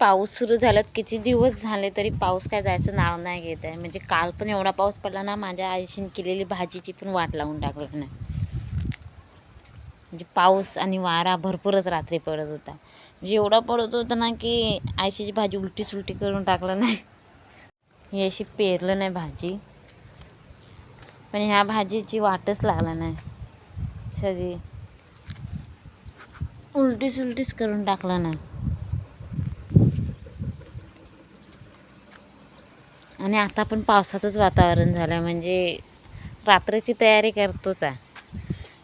पाऊस सुरू झाल्यात किती दिवस झाले तरी पाऊस काय जायचं नाव नाही घेत आहे. म्हणजे काल पण एवढा पाऊस पडला ना माझ्या आईशीन केलेली भाजीची पण वाट लावून टाकलं नाही. म्हणजे पाऊस आणि वारा भरपूरच रात्री पडत होता. म्हणजे एवढा पडत होता ना की आयशीची भाजी उलटी सुलटी करून टाकलं नाही. हे अशी पेरलं नाही भाजी. पण ह्या भाजीची वाटच लागला नाही. सगळी उलटी सुलटीच करून टाकलं नाही. आणि आता पण पावसाचंच वातावरण झालं म्हणजे रात्रीची तयारी करतोच आहे.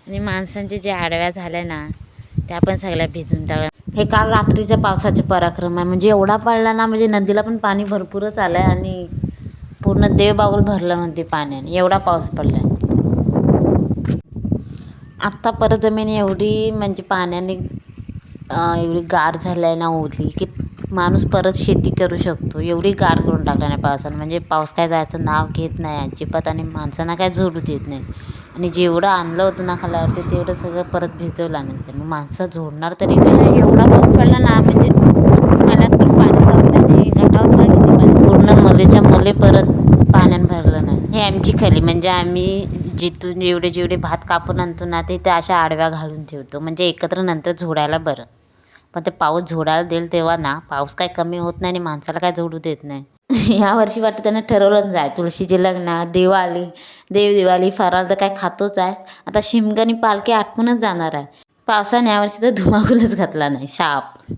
आणि माणसांच्या ज्या आडव्या झाल्या ना त्या पण सगळ्या भिजून टाकल्या. हे काल रात्रीच्या पावसाचे पराक्रम आहे म्हणजे एवढा पडला ना म्हणजे नदीला पण पाणी भरपूरच आलं आहे आणि पूर्ण देवबागुल भरलं म्हणते पाण्याने. एवढा पाऊस पडला आहे आत्ता परत जमीन एवढी म्हणजे पाण्याने एवढी गार झाली आहे ना ओली की माणूस परत शेती करू शकतो. एवढी गार करून टाकला नाही पावसानं. म्हणजे पाऊस काय जायचं नाव घेत नाही अजिबात आणि माणसांना काय झोडू देत नाही. आणि जेवढं आणलं होतं ना खाल्यावरती तेवढं सगळं परत भिजवलं नंतर मग माणसं झोडणार तरी कशी? एवढा पाऊस पडला ना म्हणजे मला पण पाणी पूर्ण मलेच्या मले परत पाण्यानं भरलं नाही. हे आमची खली. म्हणजे आम्ही जिथून जेवढे जेवढे भात कापून आणतो ना ते त्या अशा आडव्या घालून ठेवतो. म्हणजे एकत्र नंतर झोडायला बरं. पण ते पाऊस झोडायला देईल तेव्हा ना पाऊस काय कमी होत नाही आणि माणसाला काय झोडू देत नाही. या वर्षी वाटतं त्यानं ठरवलंच जाय तुळशीचे लग्न दिवाळी देव दिवाळी फराळ तर काय खातोच आहे. आता शिमगणी पालखी आटपूनच जाणार आहे. पावसाने यावर्षी तर धुमाकूलच घातला नाही शाप.